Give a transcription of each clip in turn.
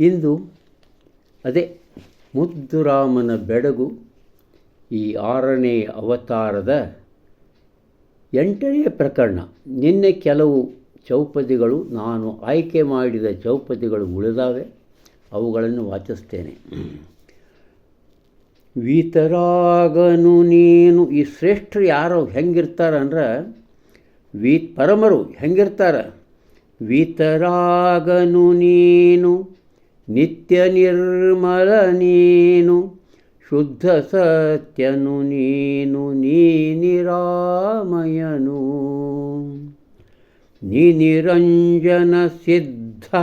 ಇಂದು ಅದೇ ಮುದ್ದುರಾಮನ ಬೆಡಗು ಈ ಆರನೇ ಅವತಾರದ ಎಂಟನೇ ಪ್ರಕರಣ. ನಿನ್ನೆ ಕೆಲವು ಚೌಪದಿಗಳು, ನಾನು ಆಯ್ಕೆ ಮಾಡಿದ ಚೌಪದಿಗಳು ಉಳಿದಾವೆ, ಅವುಗಳನ್ನು ವಾಚಿಸ್ತೇನೆ. ವೀತರಾಗನು ನೀನು, ಈ ಶ್ರೇಷ್ಠರು ಯಾರೋ ಹೆಂಗಿರ್ತಾರೆ ಅಂದ್ರೆ, ವೀ, ಪರಮರು ಹೆಂಗಿರ್ತಾರೆ? ವೀತರಾಗನು ನೀನು ನಿತ್ಯ ನಿರ್ಮಲ ನೀನು, ಶುದ್ಧ ಸತ್ಯನು ನೀನು, ನೀ ನಿರಾಮಯನು. ನೀ ನಿರಂಜನ ಸಿದ್ಧ,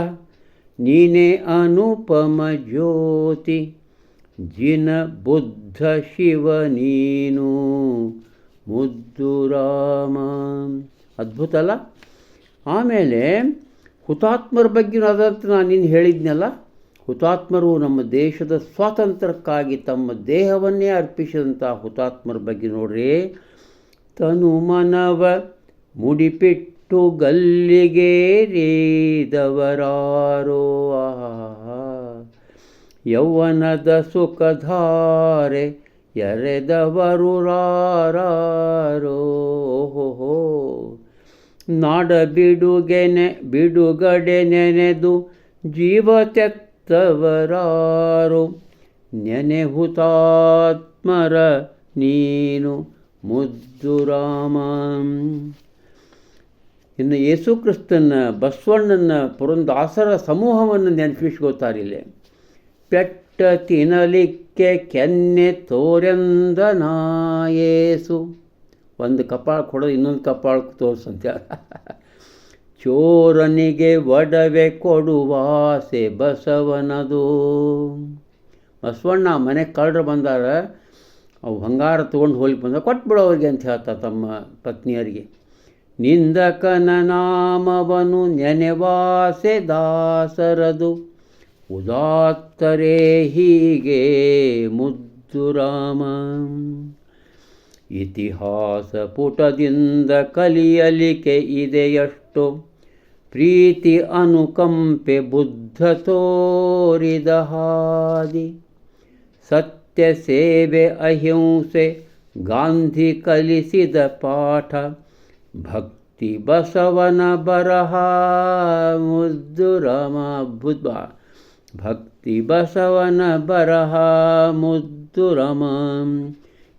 ನೀನೆ ಅನುಪಮ ಜ್ಯೋತಿ, ಜಿನ ಬುದ್ಧ ಶಿವ ನೀನು, ಮುದ್ದು ರಾಮ. ಅದ್ಭುತ ಅಲ್ಲ? ಆಮೇಲೆ ಹುತಾತ್ಮರ ಬಗ್ಗೆ ಅದಂತ ನಾನು ನಿನ್ನ ಹೇಳಿದ್ನಲ್ಲ? ಹುತಾತ್ಮರು ನಮ್ಮ ದೇಶದ ಸ್ವಾತಂತ್ರ್ಯಕ್ಕಾಗಿ ತಮ್ಮ ದೇಹವನ್ನೇ ಅರ್ಪಿಸಿದಂಥ ಹುತಾತ್ಮರ ಬಗ್ಗೆ ನೋಡ್ರಿ. ತನು ಮನವ ಮುಡಿಪಿಟ್ಟು ಗಲ್ಲಿಗೇರಿದವರಾರೋ ಯೌವನದ ಸುಖಧಾರೆ ಎರೆದವರು ರಾರೋ ನಾಡ ಬಿಡುಗೆನೆ, ಬಿಡುಗಡೆ ನೆನೆದು ಜೀವ ನೆನೆ ಹುತಾತ್ಮರ ನೀನು ಮುದ್ದು ರಾಮ. ಇನ್ನು ಯೇಸುಕ್ರಿಸ್ತನ ಬಸವಣ್ಣನ ಪುರಂದಾಸರ ಸಮೂಹವನ್ನು ನೆನಪಿಸ್ಕೋತಾರಿಲ್ಲಿ ಪೆಟ್ಟ ತಿನ್ನಲಿಕ್ಕೆ ಕೆನ್ನೆ ತೋರೆಂದ ನಾಯೇಸು ಒಂದು ಕಪಾಳ ಕೊಡೋದು ಇನ್ನೊಂದು ಕಪಾಳ ತೋರಿಸಂತ. ಚೋರನಿಗೆ ಒಡವೆ ಕೊಡುವಾಸೆ ಬಸವನದು. ಬಸವಣ್ಣ ಮನೆ ಕಳ್ಳರು ಬಂದಾರ, ಅವು ಬಂಗಾರ ತೊಗೊಂಡು ಹೋಗಿ ಬಂದ ಕೊಟ್ಬಿಡು ಅವ್ರಿಗೆ ಅಂತ ಹೇಳ್ತಾ ತಮ್ಮ ಪತ್ನಿಯರಿಗೆ. ನಿಂದಕನ ನಾಮವನು ನೆನೆವಾಸೆ ದಾಸರದು. ಉದಾತ್ತರೇ ಹೀಗೆ ಮುದ್ದುರಾಮ. ಇತಿಹಾಸ ಪುಟದಿಂದ ಕಲಿಯಲಿಕೆ ಇದೆಯಷ್ಟು. ಪ್ರೀತಿ ಅನುಕಂಪೆ ಬುದ್ಧ ತೋರಿದ ಹಾದಿ ಸತ್ಯ ಸೇವೆ ಅಹಿಂಸೆ ಗಾಂಧಿ ಕಲಿಸಿದ ಪಾಠ. ಭಕ್ತಿ ಬಸವನ ಬರಹ ಮುದ್ದು ರಾಮ ಬುದ್ಧ ಭಕ್ತಿ ಬಸವನ ಬರಹ ಮುದ್ದು ರಾಮ.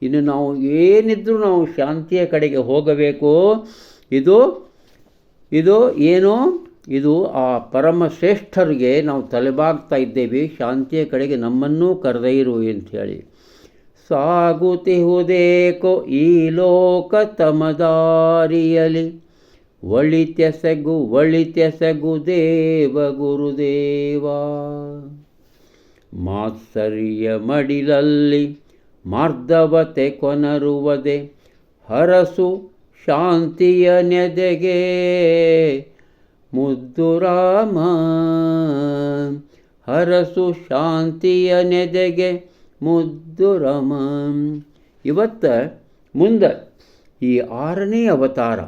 ಇನ್ನು ನಾವು ಏನಿದ್ರೂ ನಾವು ಶಾಂತಿಯ ಕಡೆಗೆ ಹೋಗಬೇಕು. ಇದು ಇದು ಏನು? ಇದು ಆ ಪರಮ ಶ್ರೇಷ್ಠರಿಗೆ ನಾವು ತಲೆಬಾಗ್ತಾ ಇದ್ದೇವೆ, ಶಾಂತಿಯ ಕಡೆಗೆ ನಮ್ಮನ್ನೂ ಕರೆದೈರು ಅಂಥೇಳಿ ಸಾಗುತಿಹುದೇಕೋ ಈ ಲೋಕ ತಮದಾರಿಯಲಿ ಒಳಿತೆಸಗು ಒಳಿತೆಸಗು ದೇವ ಗುರುದೇವ. ಮಾತ್ಸರ್ಯ ಮಡಿಲಲ್ಲಿ ಮಾರ್ಧವತೆ ಕೊನರುವದೆ, ಹರಸು ಶಾಂತಿಯ ನೆದೆಗೆ ಮುದ್ದು ರಾಮ. ಹರಸು ಶಾಂತಿಯ ನೆದೆಗೆ ಮುದ್ದು ರಾಮ. ಇವತ್ತ ಮುಂದೆ ಈ ಆರನೇ ಅವತಾರ,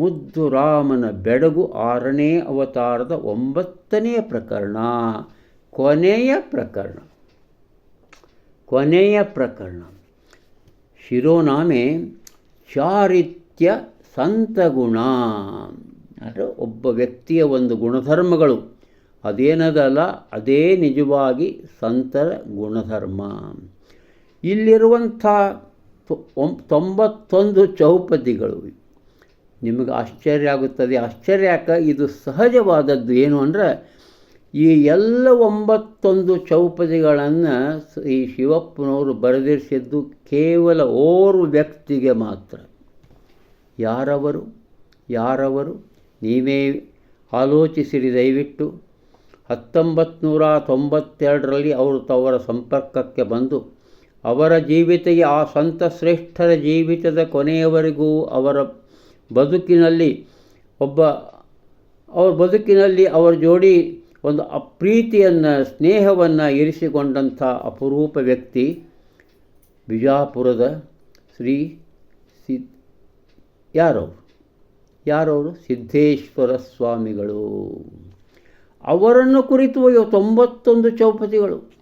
ಮುದ್ದು ರಾಮನ ಬೆಡಗು ಆರನೇ ಅವತಾರದ ಒಂಬತ್ತನೆಯ ಪ್ರಕರಣ, ಕೊನೆಯ ಪ್ರಕರಣ. ಕೊನೆಯ ಪ್ರಕರಣ. ಶಿರೋನಾಮೆ ಚಾರಿತ್ಯ ಸಂತಗುಣ. ಅಂದರೆ ಒಬ್ಬ ವ್ಯಕ್ತಿಯ ಒಂದು ಗುಣಧರ್ಮಗಳು. ಅದೇನದಲ್ಲ, ಅದೇ ನಿಜವಾಗಿ ಸಂತರ ಗುಣಧರ್ಮ. ಇಲ್ಲಿರುವಂಥ ತೊಂಬತ್ತೊಂದು ಚೌಪದಿಗಳು ನಿಮಗೆ ಆಶ್ಚರ್ಯ ಆಗುತ್ತದೆ. ಆಶ್ಚರ್ಯ ಯಾಕೆ? ಇದು ಸಹಜವಾದದ್ದು ಏನು ಅಂದರೆ, ಈ ಎಲ್ಲ ಒಂಬತ್ತೊಂದು ಚೌಪದಿಗಳನ್ನು ಈ ಶಿವಪ್ಪನವರು ಬರೆದಿರಿಸಿದ್ದು ಕೇವಲ ಓರ್ವ ವ್ಯಕ್ತಿಗೆ ಮಾತ್ರ. ಯಾರವರು? ಯಾರವರು? ನೀವೇ ಆಲೋಚಿಸಿರಿ ದಯವಿಟ್ಟು. ಹತ್ತೊಂಬತ್ತು ನೂರ ತೊಂಬತ್ತೆರಡರಲ್ಲಿ ಅವರು ತವರ ಸಂಪರ್ಕಕ್ಕೆ ಬಂದು, ಅವರ ಜೀವಿತೆಯ ಆ ಸಂತ ಶ್ರೇಷ್ಠರ ಜೀವಿತದ ಕೊನೆಯವರೆಗೂ ಅವರ ಬದುಕಿನಲ್ಲಿ ಒಬ್ಬ, ಅವರ ಬದುಕಿನಲ್ಲಿ ಅವರ ಜೋಡಿ ಒಂದು ಅಪ್ರೀತಿಯನ್ನು, ಸ್ನೇಹವನ್ನು ಇರಿಸಿಕೊಂಡಂಥ ಅಪರೂಪ ವ್ಯಕ್ತಿ ಬಿಜಾಪುರದ ಶ್ರೀ ಯಾರವರು? ಯಾರವರು? ಸಿದ್ದೇಶ್ವರ ಸ್ವಾಮಿಗಳು. ಅವರನ್ನು ಕುರಿತು ಅಯ್ಯೋ ತೊಂಬತ್ತೊಂದು ಚೌಪತಿಗಳು.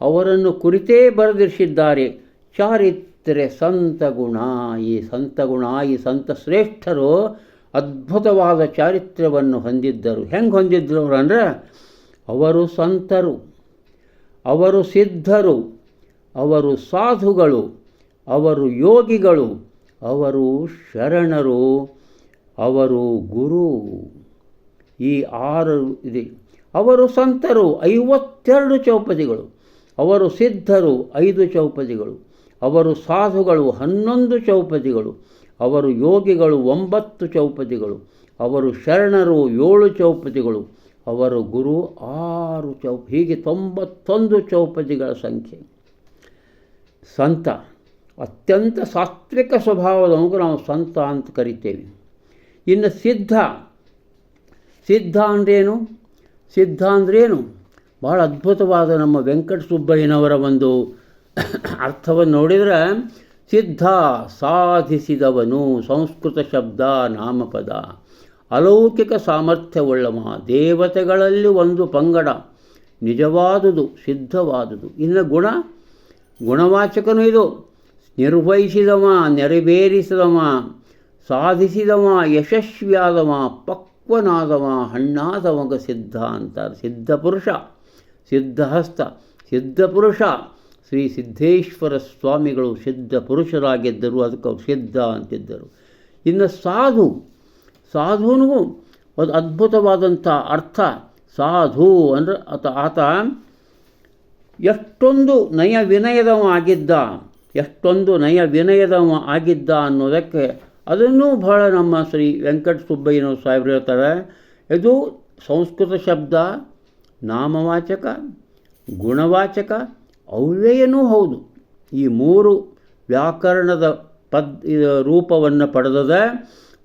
ಅವರನ್ನು ಕುರಿತೇ ಬರೆದಿರಿಸಿದ್ದಾರೆ. ಚಾರಿತ್ರೆ ಸಂತ ಗುಣ ಈ ಸಂತ ಗುಣ ಈ ಸಂತ ಶ್ರೇಷ್ಠರು ಅದ್ಭುತವಾದ ಚಾರಿತ್ರ್ಯವನ್ನು ಹೊಂದಿದ್ದರು. ಹೆಂಗೆ ಹೊಂದಿದ್ದರು ಅಂದರೆ, ಅವರು ಸಂತರು, ಅವರು ಸಿದ್ಧರು, ಅವರು ಸಾಧುಗಳು, ಅವರು ಯೋಗಿಗಳು ಅವರು ಶರಣರು, ಅವರು ಗುರು. ಈ ಆರು ಇದೆ. ಅವರು ಸಂತರು, ಐವತ್ತೆರಡು ಚೌಪದಿಗಳು. ಅವರು ಸಿದ್ಧರು, ಐದು ಚೌಪದಿಗಳು. ಅವರು ಸಾಧುಗಳು, ಹನ್ನೊಂದು ಚೌಪದಿಗಳು. ಅವರು ಯೋಗಿಗಳು, ಒಂಬತ್ತು ಚೌಪದಿಗಳು. ಅವರು ಶರಣರು, ಏಳು ಚೌಪದಿಗಳು. ಅವರು ಗುರು, ಆರು ಚೌ, ಹೀಗೆ ತೊಂಬತ್ತೊಂದು ಚೌಪದಿಗಳ ಸಂಖ್ಯೆ. ಸಂತ. ಅತ್ಯಂತ ಸಾತ್ವಿಕ ಸ್ವಭಾವದವನಿಗೂ ನಾವು ಸಂತ ಅಂತ ಕರಿತೇವೆ. ಇನ್ನು ಸಿದ್ಧ ಸಿದ್ಧ ಅಂದ್ರೇನು? ಸಿದ್ಧ ಅಂದ್ರೇನು? ಭಾಳ ಅದ್ಭುತವಾದ ನಮ್ಮ ವೆಂಕಟ ಸುಬ್ಬಯ್ಯನವರ ಒಂದು ಅರ್ಥವನ್ನು ನೋಡಿದರೆ, ಸಿದ್ಧ ಸಾಧಿಸಿದವನು ಸಂಸ್ಕೃತ ಶಬ್ದ ನಾಮಪದ. ಅಲೌಕಿಕ ಸಾಮರ್ಥ್ಯವುಳ್ಳವ ದೇವತೆಗಳಲ್ಲಿ ಒಂದು ಪಂಗಡ, ನಿಜವಾದುದು, ಸಿದ್ಧವಾದುದು. ಇನ್ನು ಗುಣ, ಗುಣವಾಚಕನೂ ಇದು. ನಿರ್ವಹಿಸಿದವ, ನೆರವೇರಿಸಿದವ, ಸಾಧಿಸಿದವ, ಯಶಸ್ವಿಯಾದವ, ಪಕ್ವನಾದವ, ಹಣ್ಣಾದವಗ ಸಿದ್ಧ ಅಂತಾರೆ. ಸಿದ್ಧಪುರುಷ ಸಿದ್ಧಹಸ್ತ ಸಿದ್ಧಪುರುಷ ಶ್ರೀ ಸಿದ್ಧೇಶ್ವರ ಸ್ವಾಮಿಗಳು ಸಿದ್ಧ ಪುರುಷರಾಗಿದ್ದರು, ಅದಕ್ಕೆ ಅವರು ಸಿದ್ಧ ಅಂತಿದ್ದರು. ಇನ್ನು ಸಾಧು ಸಾಧುನಿಗೂ ಒಂದು ಅದ್ಭುತವಾದಂಥ ಅರ್ಥ. ಸಾಧು ಅಂದರೆ ಆತ ಆತ ಎಷ್ಟೊಂದು ನಯ ವಿನಯದವ ಆಗಿದ್ದ ಎಷ್ಟೊಂದು ನಯ ವಿನಯದವ ಆಗಿದ್ದ ಅನ್ನೋದಕ್ಕೆ ಅದನ್ನೂ ಬಹಳ ನಮ್ಮ ಶ್ರೀ ವೆಂಕಟ ಸುಬ್ಬಯ್ಯನವರು ಸಾಹೇಬ್ರು ಹೇಳ್ತಾರೆ. ಇದು ಸಂಸ್ಕೃತ ಶಬ್ದ, ನಾಮವಾಚಕ, ಗುಣವಾಚಕ, ಅವ್ಯಯನೂ ಹೌದು. ಈ ಮೂರು ವ್ಯಾಕರಣದ ಪದ್ ರೂಪವನ್ನು ಪಡೆದದ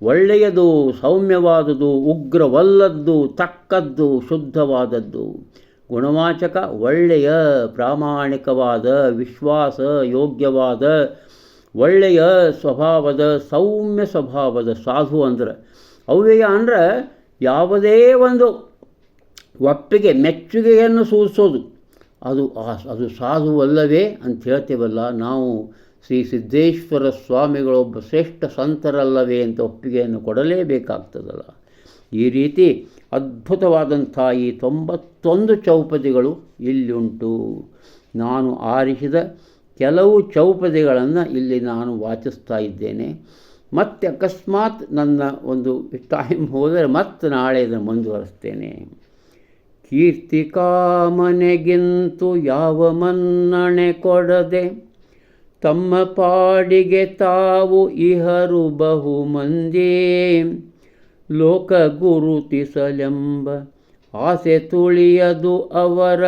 ಒಳ್ಳೆಯದು, ಸೌಮ್ಯವಾದದ್ದು, ಉಗ್ರವಲ್ಲದ್ದು, ತಕ್ಕದ್ದು, ಶುದ್ಧವಾದದ್ದು. ಗುಣವಾಚಕ, ಒಳ್ಳೆಯ, ಪ್ರಾಮಾಣಿಕವಾದ, ವಿಶ್ವಾಸ, ಯೋಗ್ಯವಾದ, ಒಳ್ಳೆಯ ಸ್ವಭಾವದ, ಸೌಮ್ಯ ಸ್ವಭಾವದ ಸಾಧು ಅಂದ್ರೆ ಅವ್ಯಯ ಅಂದ್ರೆ ಯಾವುದೇ ಒಂದು ಒಪ್ಪಿಗೆ, ಮೆಚ್ಚುಗೆಯನ್ನು ಸೂಚಿಸೋದು. ಅದು ಅದು ಸಾಧುವಲ್ಲವೇ ಅಂತ ಹೇಳ್ತೇವಲ್ಲ, ನಾವು ಶ್ರೀ ಸಿದ್ದೇಶ್ವರ ಸ್ವಾಮಿಗಳೊಬ್ಬ ಶ್ರೇಷ್ಠ ಸಂತರಲ್ಲವೇ ಅಂತ ಒಪ್ಪಿಗೆಯನ್ನು ಕೊಡಲೇಬೇಕಾಗ್ತದಲ್ಲ. ಈ ರೀತಿ ಅದ್ಭುತವಾದಂಥ ಈ ತೊಂಬತ್ತೊಂದು ಚೌಪದಿಗಳು ಇಲ್ಲಿಂಟು. ನಾನು ಆರಿಸಿದ ಕೆಲವು ಚೌಪದಿಗಳನ್ನು ಇಲ್ಲಿ ನಾನು ವಾಚಿಸ್ತಾ ಇದ್ದೇನೆ. ಮತ್ತೆ ಅಕಸ್ಮಾತ್ ನನ್ನ ಒಂದು ಟೈಮ್ ಹೋದರೆ ಮತ್ತೆ ನಾಳೆ ಇದನ್ನು ಮುಂದುವರಿಸ್ತೇನೆ. ಕೀರ್ತಿ ಕಾಮನೆಗಿಂತೂ ಯಾವ ಮನ್ನಣೆ ಕೊಡದೆ ತಮ್ಮ ಪಾಡಿಗೆ ತಾವು ಇಹರು ಬಹು ಮಂದಿ ಲೋಕ ಗುರುತಿಸಲೆಂಬ ಆಸೆ ತುಳಿಯದು ಅವರ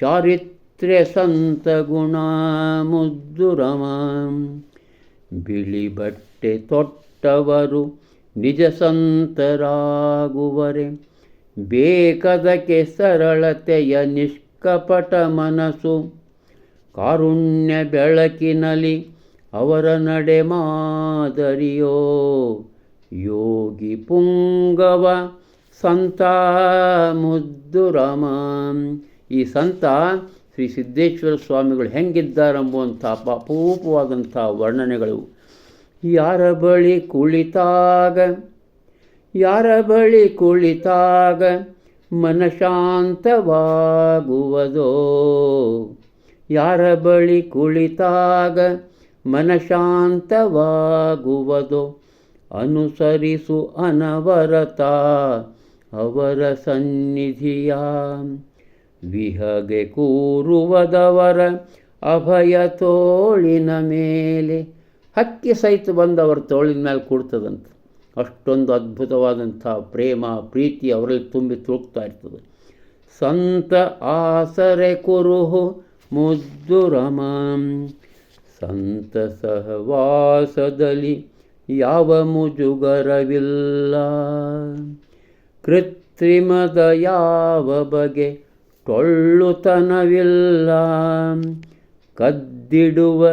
ಚಾರಿತ್ರ್ಯ ಸಂತ ಗುಣ ಮುದ್ದುರಮ ಬಿಳಿ ಬಟ್ಟೆ ತೊಟ್ಟವರು ನಿಜ ಸಂತರಾಗುವರೆ. ಬೇಕದಕ್ಕೆ ಸರಳತೆಯ ನಿಷ್ಕಪಟ ಮನಸ್ಸು. ಕಾರುಣ್ಯ ಬೆಳಕಿನಲ್ಲಿ ಅವರ ನಡೆ ಮಾದರಿಯೋ. ಯೋಗಿ ಪುಂಗವ ಸಂತ ಮುದ್ದುರಾಮ ಈ ಸಂತ ಶ್ರೀ ಸಿದ್ದೇಶ್ವರ ಸ್ವಾಮಿಗಳು ಹೆಂಗಿದ್ದಾರೆಂಬುವಂಥ ಅಪೂಪವಾದಂಥ ವರ್ಣನೆಗಳು. ಯಾರ ಬಳಿ ಕುಳಿತಾಗ, ಯಾರ ಬಳಿ ಕುಳಿತಾಗ ಮನಶಾಂತವಾಗುವುದೋ? ಯಾರ ಬಳಿ ಕುಳಿತಾಗ ಮನಶಾಂತವಾಗುವುದೋ? ಅನುಸರಿಸು ಅನವರತ ಅವರ ಸನ್ನಿಧಿಯ. ವಿಹಗೆ ಕೂರುವದವರ ಅಭಯ ತೋಳಿನ ಮೇಲೆ. ಹಕ್ಕಿ ಸಹಿತ ಬಂದವರ ತೋಳಿನ ಮೇಲೆ ಕೂಡ್ತದಂತೆ ಅಷ್ಟೊಂದು ಅದ್ಭುತವಾದಂಥ ಪ್ರೇಮ, ಪ್ರೀತಿ ಅವರಲ್ಲಿ ತುಂಬಿ ತುಳುಕ್ತಾ ಇರ್ತದೆ. ಸಂತ ಆಸರೆ ಕುರುಹು ಮುದ್ದು ಸಂತ ಸಹವಾಸದಲ್ಲಿ ಯಾವ ಮುಜುಗರವಿಲ್ಲ ಕೃತ್ರಿಮದ ಯಾವ ಬಗೆ ಟೊಳ್ಳುತನವಿಲ್ಲ ಕದ್ದಿಡುವ,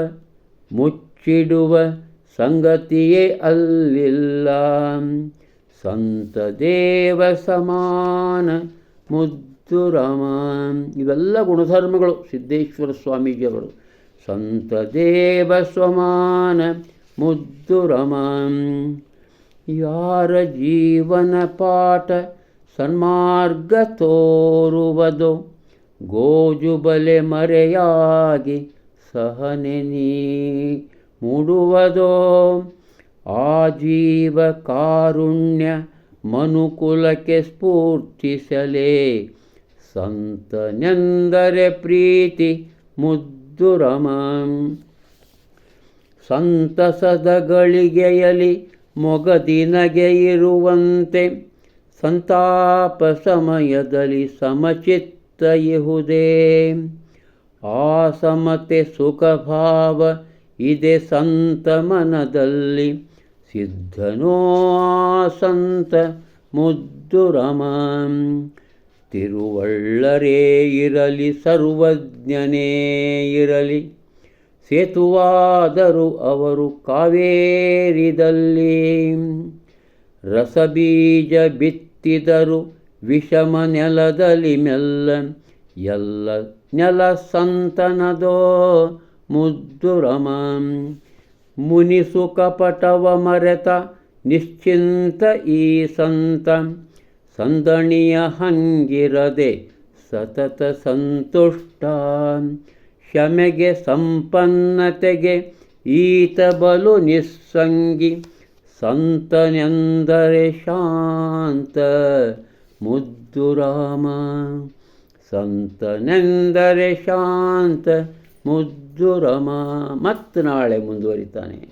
ಮುಚ್ಚಿಡುವ ಸಂಗತಿಯೇ ಅಲ್ಲಿಲ್ಲ. ಸಂತ ದೇವ ಸಮಾನ ಮುದ್ದು ರಾಮ ಇವೆಲ್ಲ ಗುಣಧರ್ಮಗಳು ಸಿದ್ದೇಶ್ವರ ಸ್ವಾಮೀಜಿಯವರು. ಸಂತ ದೇವ ಸ್ವಮಾನ ರಮ ಯಾರ ಜೀವನ ಪಾಠ ಸನ್ಮಾರ್ಗ ತೋರುವುದು ಗೋಜುಬಲೆ ಮರೆಯಾಗಿ ಸಹನೆ ನೀ ಮೂಡುವುದೋ. ಆಜೀವ ಕಾರುಣ್ಯ ಮನುಕುಲಕ್ಕೆ ಸ್ಫೂರ್ತಿಸಲೇ. ಸಂತನೆಂದರೆ ಪ್ರೀತಿ ಮುದ್ದು ರಮ ಸಂತಸದ ಗಳಿಗೆಯಲಿ ಮೊಗದಿನಗೆ ಇರುವಂತೆ ಸಂತಾಪ ಸಮಯದಲ್ಲಿ ಸಮಚಿತ್ತ ಇಹುದೇ. ಆ ಸಮತೆ ಸುಖಭಾವ ಇದೆ ಸಂತ ಮನದಲ್ಲಿ. ಸಿದ್ಧನೋ ಸಂತ ಮುದ್ದು ರಮ. ತಿರುವಳ್ಳರೇ ಇರಲಿ, ಸರ್ವಜ್ಞನೇ ಇರಲಿ. ಸೇತುವಾದರು ಅವರು ಕಾವೇರಿದಲ್ಲಿ ರಸಬೀಜ ಬಿತ್ತಿದರು ವಿಷಮ ನೆಲದಲ್ಲಿ ಮೆಲ್ಲ ಎಲ್ಲ ನೆಲ ಸಂತನದೋ ಮುದ್ದುರಮ ಮುನಿಸು ಕಪಟವ ಮರೆತ ನಿಶ್ಚಿಂತ ಈ ಸಂತ. ಸಂದಣಿಯ ಹಂಗಿರದೆ ಸತತ ಸಂತುಷ್ಟ. ಕ್ಷಮೆಗೆ ಸಂಪನ್ನತೆಗೆ ಈತ ಬಲು ನಿಸ್ಸಂಗಿ. ಸಂತನೆಂದರೆ ಶಾಂತ ಮುದ್ದು ರಾಮ. ಸಂತನೆಂದರೆ ಶಾಂತ ಮುದ್ದು ರಮ. ಮತ್ತು ನಾಳೆ ಮುಂದುವರಿತಾನೆ.